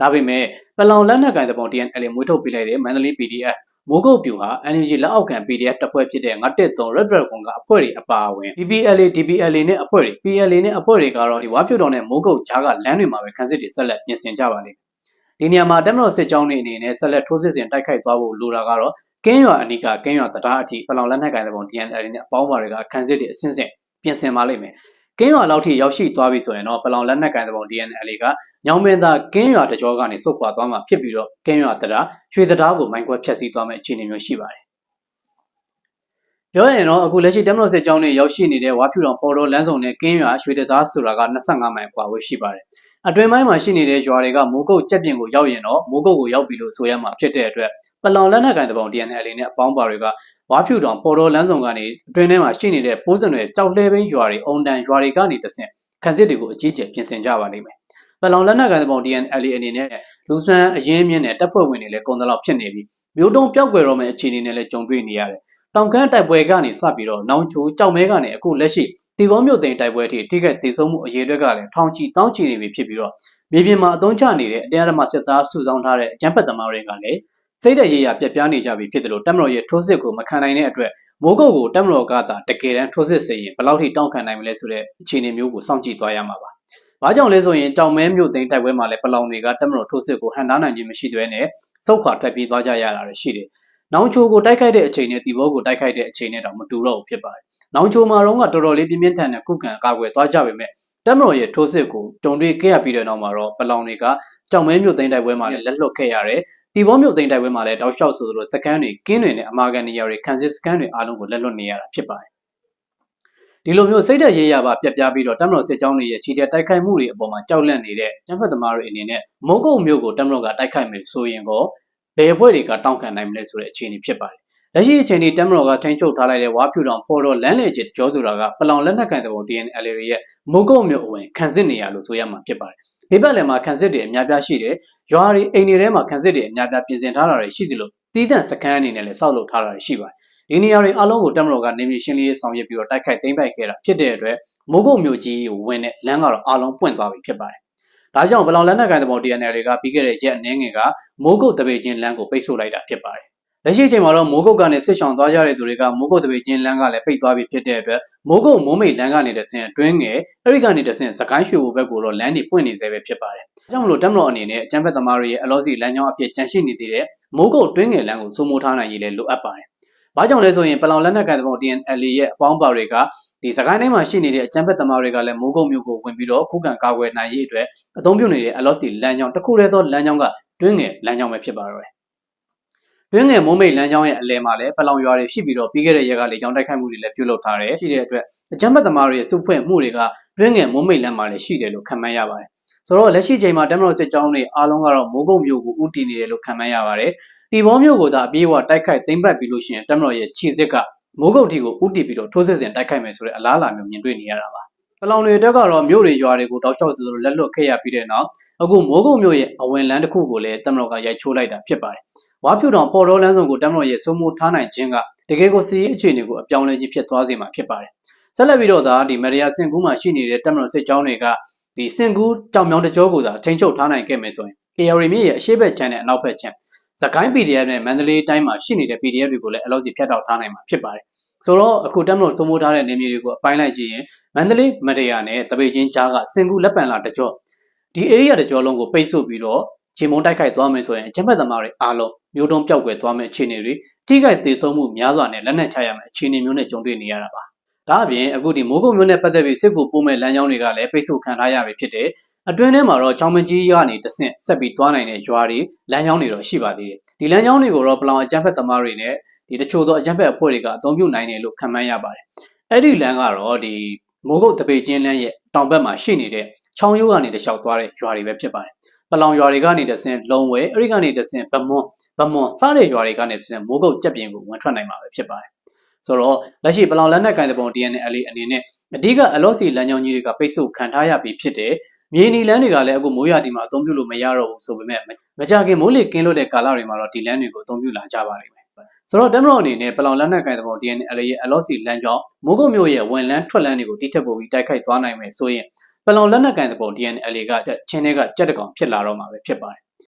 ဒါပေမဲ့ပလောင်လက်နက်ကင်သဘော TNLA မွေးထုတ်ပေးလိုက်တဲ့မန္တလေး PDF မိုးကုတ်ပြူဟာ NUG လက်အောက်ခံ PDF တပ်ဖွဲ့ဖြစ်တဲ့913 Red Dragon ကအဖွဲ့တွေအပါအဝင် DPLA DPLA နဲ့အဖွဲ့တွေ PLA နဲ့အဖွဲ့တွေကတော့ဒီဝါဖြူတော်နဲ့မိုးကုတ်ကြားကလမ်းတွေမှာပဲခန်းစစ်တွေဆက်လက်ပြင်ဆင်ကြပါလိမ့်မယ်။ဒီနေရာမှာတက်မတော်စစ်ကြောင်းတွေအနေနဲ့ဆက်လက်ထိုးစစ်ဆင်တိုက်ခိုက်သွားဖို့လိုတာကတော့ကင်းရွာအနီးကကင်းရွာတရားအထိပလောင်လက်နက်ကင်တဲ့ပုံ TNL နဲ့အပေါင်းပါတွေကခန်းစစ်တွေအစင်းစင်ပြင်ဆင်ပါလိမ့်မယ်။ ကင်းရွာလောက်ထိရောက်ရှိသွားပြီဆိုရင်တော့ပလောင်လက်နက်ကန်သဘုံ DNL ကညောင်မင်းသားကင်းရွာတကြောကနေစုတ်ခွာသွားမှာဖြစ်ပြီးတော့ကင်းရွာတရားရွှေတရားကိုမိုင်းခွဲဖျက်ဆီးသွားမယ့်အခြေအနေမျိုးရှိပါတယ်ပြောရင်တော့အခုလက်ရှိတမလို့စစ်ကြောင်းတွေရောက်ရှိနေတဲ့ဝါဖြူတော်ပေါ်တော်လမ်းဆောင်နဲ့ကင်းရွာရွှေတသားဆိုတာက25မိုင်ကွာဝေးရှိပါတယ်။အတွင်ပိုင်းမှာရှိနေတဲ့ရွာတွေကမိုးကုတ်ကြက်ပြင်ကိုရောက်ရင်တော့မိုးကုတ်ကိုရောက်ပြီလို့ဆိုရမှာဖြစ်တဲ့အတွက်ပလောင်လက်နက်ကိုင်တပုံ DNL နဲ့အပေါင်းပါတွေက ဝါဖြူတော်ပေါ်တော်လမ်းဆောင်ကနေအတွင်ထဲမှာရှိနေတဲ့ပိုးစံတွေကြောက်လှဲဘင်းရွာတွေအုံတန်ရွာတွေကနေတဆင့်ခန်းစစ်တွေကိုအကြီးကျယ်ပြင်ဆင်ကြပါလိမ့်မယ်။ပလောင်လက်နက်ကန်တပုံ DNL အနေနဲ့လူစံအရင်းမြင့်တဲ့တပ်ဖွဲ့ဝင်တွေလည်းကုန်တလောက်ဖြစ်နေပြီးမျိုးတုံးပြောက်ွယ်တော့မယ့်အခြေအနေနဲ့လည်းကြုံတွေ့နေရတယ်။တောင်ကန်းတိုက်ပွဲကနေစပြီးတော့နောင်ချိုကြောက်မဲကနေအခုလက်ရှိတီဘောမြို့သိမ်းတိုက်ပွဲအထိထိခိုက်ဒေဆုံးမှုအရေးအတွက်ကလည်းထောင်ချီတောင်းချီနေပြီဖြစ်ပြီးတော့မြေပြင်မှာအသုံးချနေတဲ့အတရားဓမ္မစစ်သားစုဆောင်းထားတဲ့အကြမ်းဖက်သမားတွေကလည်း စိတ်တဲ့ရေးရပြက်ပြားနေကြပြီဖြစ်တယ်လို့တက်မတော်ရဲ့ထိုးစစ်ကိုမခံနိုင်တဲ့အတွက်မိုးကုတ်ကိုတက်မတော်ကသာတကယ်တမ်းထိုးစစ်စေရင်ဘယ်လောက်ထိတောင်းခံနိုင်မလဲဆိုတဲ့အခြေအနေမျိုးကိုစောင့်ကြည့်သွားရမှာပါ။ဘာကြောင့်လဲဆိုရင်တောင်မဲမြို့သိမ်းတိုက်ပွဲမှာလည်းပလောင်တွေကတက်မတော်ထိုးစစ်ကိုဟန်တားနိုင်ခြင်းမရှိသေးနဲ့စုတ်ခွာထွက်ပြေးသွားကြရတာရှိတယ်။နောင်ချိုကိုတိုက်ခိုက်တဲ့အချိန်နဲ့တီဘောကိုတိုက်ခိုက်တဲ့အချိန်နဲ့တော့မတူတော့ဘူးဖြစ်ပါတယ်။နောင်ချိုမှာတော့ကတော်တော်လေးပြင်းပြင်းထန်ထန်ခုခံကာကွယ်သွားကြပေမဲ့တက်မတော်ရဲ့ထိုးစစ်ကိုတုံတွေးခဲ့ရပြီးတဲ့နောက်မှာတော့ပလောင်တွေကကြောင်မဲမြို့သိမ်းတိုက်ပွဲမှာလည်းလက်လွတ်ခဲ့ရတယ်။ တီဘောမြို့သိမ်းတိုက်ပွဲမှာလည်းတောက်လျှောက်ဆိုသလိုစကန်တွေကင်းတွေနဲ့အမာကန်နေရာတွေခန်းစစ်စကန်တွေအားလုံးကိုလက်လွတ်နေရတာဖြစ်ပါတယ်ဒီလိုမျိုးစိတ်ဓာတ်ရေးရပါပြက်ပြားပြီးတော့တမတော်စစ်ကြောင်းတွေရဲ့ခြေတဲ့တိုက်ခိုက်မှုတွေအပေါ်မှာကြောက်လန့်နေတဲ့ကျန်းဖက်သမားတွေအနေနဲ့မုံကုတ်မျိုးကိုတမတော်ကတိုက်ခိုက်မယ်ဆိုရင်ကောဘယ်အဖွဲ့တွေကတောင်းခံနိုင်မလဲဆိုတဲ့အခြေအနေဖြစ်ပါတယ် လက်ရှိအချိန်ဒီတမတော်ကထိန်းချုပ်ထားလိုက်တဲ့ဝါဖြူတောင်ပေါ်တော်လမ်းလေကျကြောဆိုတာကပလောင်လက်နက်ကန်တဲ့ပုံ DNL ရဲ့မုံကုတ်မျိုးအဝင်ခံစစ်နေရလို့ဆိုရမှာဖြစ်ပါတယ်ဒီဘက်လည်းမှာခံစစ်တွေအများပြားရှိတယ်ရွာတွေအိမ်တွေထဲမှာခံစစ်တွေအများပြားပြင်ဆင်ထားတာတွေရှိတယ်လို့တီးတန့်စကန်အနေနဲ့လည်းစောက်လုပ်ထားတာရှိပါတယ်ဒီနေရာတွေအလုံးကိုတက်မတော်ကနေမြေရှင်းလင်းရေးဆောင်ရွက်ပြီးတော့တိုက်ခိုက်သိမ်းပိုက်ခဲ့တာဖြစ်တဲ့အတွက်မိုးကုတ်မြို့ကြီးကိုဝင်တဲ့လမ်းကတော့အလုံးပွင့်သွားပြီဖြစ်ပါတယ်။ဒါကြောင့်ဘလောင်လက်နက်ကန်တဲ့ပေါ် DNL တွေကပြီးခဲ့တဲ့ရက်အနည်းငယ်ကမိုးကုတ်တပေချင်းလမ်းကိုပိတ်ဆို့လိုက်တာဖြစ်ပါတယ်။ လက်ရှိအချိန်မှာတော့မိုးကုတ်ကနေဆစ်ချောင်သွားကြတဲ့သူတွေကမိုးကုတ်တပေချင်းလမ်းကလည်းပိတ်သွားပြီဖြစ်တဲ့အတွက်မိုးကုတ်မိုးမိတ်လမ်းကနေတဆင်အတွင်းငယ်အဲဒီကနေတဆင်စကိုင်းရွှေဘုဘက်ကိုတော့လမ်းတွေပွင့်နေသေးပဲဖြစ်ပါတယ်။ဒါကြောင့်မလို့တက်မတော်အနေနဲ့အကျန်းဖက်သမားတွေရဲ့အလောစီလမ်းကြောင်းအဖြစ်ကြန့်ရှိနေသေးတဲ့မိုးကုတ်တွင်းငယ်လမ်းကိုစိုးမိုးထားနိုင်ရည်လည်းလိုအပ်ပါတယ်။ဘာကြောင့်လဲဆိုရင်ပလောင်လက်နက်ကန်သဘော DNL ရဲ့အပေါင်းပါတွေကဒီစကိုင်းတိုင်းမှာရှိနေတဲ့အကြမ်းဖက်သမားတွေကလည်းမိုးကုတ်မြို့ကိုဝင်ပြီးတော့ခုခံကာကွယ်နိုင်ရေးအတွက်အသုံးပြုနေတဲ့အလော့စီလမ်းကြောင်းတစ်ခုတည်းသောလမ်းကြောင်းကတွင်းငယ်လမ်းကြောင်းပဲဖြစ်ပါတော့တယ်။ တွင်းငယ်မိုးမိတ်လမ်းကြောင်းရဲ့အလဲမှာလည်းပလောင်ရွာတွေရှိပြီးတော့ပြီးခဲ့တဲ့ရက်ကလေကြောင်းတိုက်ခိုက်မှုတွေလည်းပြုလုပ်ထားတယ်ရှိတဲ့အတွက်အကြမ်းဖက်သမားတွေရဲ့စုဖွဲ့မှုတွေကတွင်းငယ်မိုးမိတ်လမ်းမှာလည်းရှိတယ်လို့ခန့်မှန်းရပါတယ်။ဆိုတော့လက်ရှိချိန်မှာတမတော်စစ်ကြောင်းတွေအားလုံးကတော့မိုးကုတ်မြို့ကိုဦးတည်နေတယ်လို့ခန့်မှန်းရပါတယ်။တီဘောမြို့ကိုသာအပြေးအဝတိုက်ခိုက်သိမ်းပတ်ပြီးလို့ရှိရင်တမတော်ရဲ့ခြေစစ်ကမိုးကုတ်တီကိုဦးတည်ပြီးတော့ထိုးစစ်ဆင်တိုက်ခိုက်မယ်ဆိုတဲ့အလားအလာမျိုးမြင်တွေ့နေရတာပါပလောင်တွေတက်ကတော့မြို့တွေရွာတွေကိုတောက်လျှောက်စလိုလက်လွတ်ခဲ့ရပြီးတဲ့နောက်အခုမိုးကုတ်မြို့ရဲ့အဝင်လန်းတစ်ခုကိုလည်းတမတော်ကရိုက်ချိုးလိုက်တာဖြစ်ပါတယ် ဝါဖြူတောင်ပေါ်တော်လန်းစုံကိုတမတော်ရဲ့စိုးမိုးထားနိုင်ခြင်းကတကယ်ကိုစီးရေးအခြေအနေကိုအပြောင်းလဲကြီးဖြစ်သွားစေမှာဖြစ်ပါတယ်ဆက်လက်ပြီးတော့ဒါဒီမရီယာစင်ကူးမှာရှိနေတဲ့တမတော်စစ်ကြောင်းတွေကဒီစင်ကူးကြောင်မြောင်တကြောကိုသာထိန်းချုပ်ထားနိုင်ခဲ့မယ်ဆိုရင် KR မြစ်ရဲ့အရှိတ်ဘက်ခြမ်းနဲ့အနောက်ဘက်ခြမ်းစကိုင်း PDF နဲ့မန္တလေးတိုင်းမှာရှိနေတဲ့ PDF တွေကိုလည်းအလောက်စီဖြတ်တောက်ထားနိုင်မှာဖြစ်ပါတယ်ဆိုတော့အခုတက်မလို့စိုးမိုးထားတဲ့နေမြေတွေကိုအပိုင်းလိုက်ကြည့်ရင်မန္တလေးမတရားနဲ့တပိတ်ချင်းကြားကစင်ကူလက်ပံလာတကြောဒီ area တကြောလုံးကိုပိတ်ဆို့ပြီးတော့ချိန်မုံတိုက်ခိုက်သွားမယ်ဆိုရင်အချက်မဲ့သမားတွေအားလုံး မျိုးတုံးပြောက်ွယ်သွားမယ့်အခြေအနေတွေထိခိုက်သေးဆုံးမှုများစွာနဲ့လက်နက်ချရမယ့်အခြေအနေမျိုးနဲ့ကြုံတွေ့နေရတာပါဒါအပြင်အခုဒီမိုးကုတ်မျိုးနဲ့ပတ်သက်ပြီးစစ်ကူပို့မဲ့လမ်းကြောင်းတွေကလည်းပိတ်ဆို့ခံထားရပြီဖြစ်တယ်အတွင်းထဲမှာတော့ချောင်းမကြီးကနေတဆင့်ဆက်ပြီးသွားနိုင်တဲ့ရွာတွေလမ်းကြောင်းတွေတော့ရှိပါသေးတယ်ဒီလမ်းကြောင်းတွေကိုတော့ပလောင်အကြမ်းဖက်သမားတွေနဲ့ဒီတချို့သောအကြမ်းဖက်အဖွဲ့တွေကအသုံးပြုနိုင်တယ်လို့ခန့်မှန်းရပါတယ်အဲ့ဒီလမ်းကတော့ဒီမိုးကုတ်တပေချင်းလမ်းရဲ့တောင်ဘက်မှာရှိနေတဲ့ချောင်းရိုးကနေတလျှောက်သွားတဲ့ရွာတွေပဲဖြစ်ပါတယ် ပလောင်ရွာတွေကနေတဆင်လုံဝဲအဲ့ဒီကနေတဆင်ဗမွန်ဗမွန်စားတဲ့ရွာတွေကနေတဆင်မိုးကုတ်ကြက်ပြင်ကိုဝင်ထွက်နိုင်မှာပဲဖြစ်ပါတယ်ဆိုတော့လက်ရှိပလောင်လက်နက်ကင်တဲ့ပုံ DNL အနေနဲ့အဓိကအလော့စီလမ်းကြောင်းကြီးတွေကပိတ်ဆို့ခံထားရပြီးဖြစ်တယ်မြေနီလန်းတွေကလည်းအခုမိုးရွာဒီမှာအသုံးပြုလို့မရတော့ဘူးဆိုပေမဲ့မကြခင်မိုးလေကင်းလို့တဲ့ကာလတွေမှာတော့ဒီလန်းတွေကိုအသုံးပြုလာကြပါလိမ့်မယ်ဆိုတော့တမတော်အနေနဲ့ပလောင်လက်နက်ကင်တဲ့ပုံ DNL ရဲ့အလော့စီလမ်းကြောင်းမိုးကုတ်မြို့ရဲ့ဝင်လန်းထွက်လန်းတွေကိုတိထက်ပိုပြီးတိုက်ခိုက်သွားနိုင်မယ်ဆိုရင် ပလောင်လက်နက်ကင်သဘော DNLA ကချင်းတွေကကြက်တကောင်ဖြစ်လာတော့မှာပဲဖြစ်ပါတယ်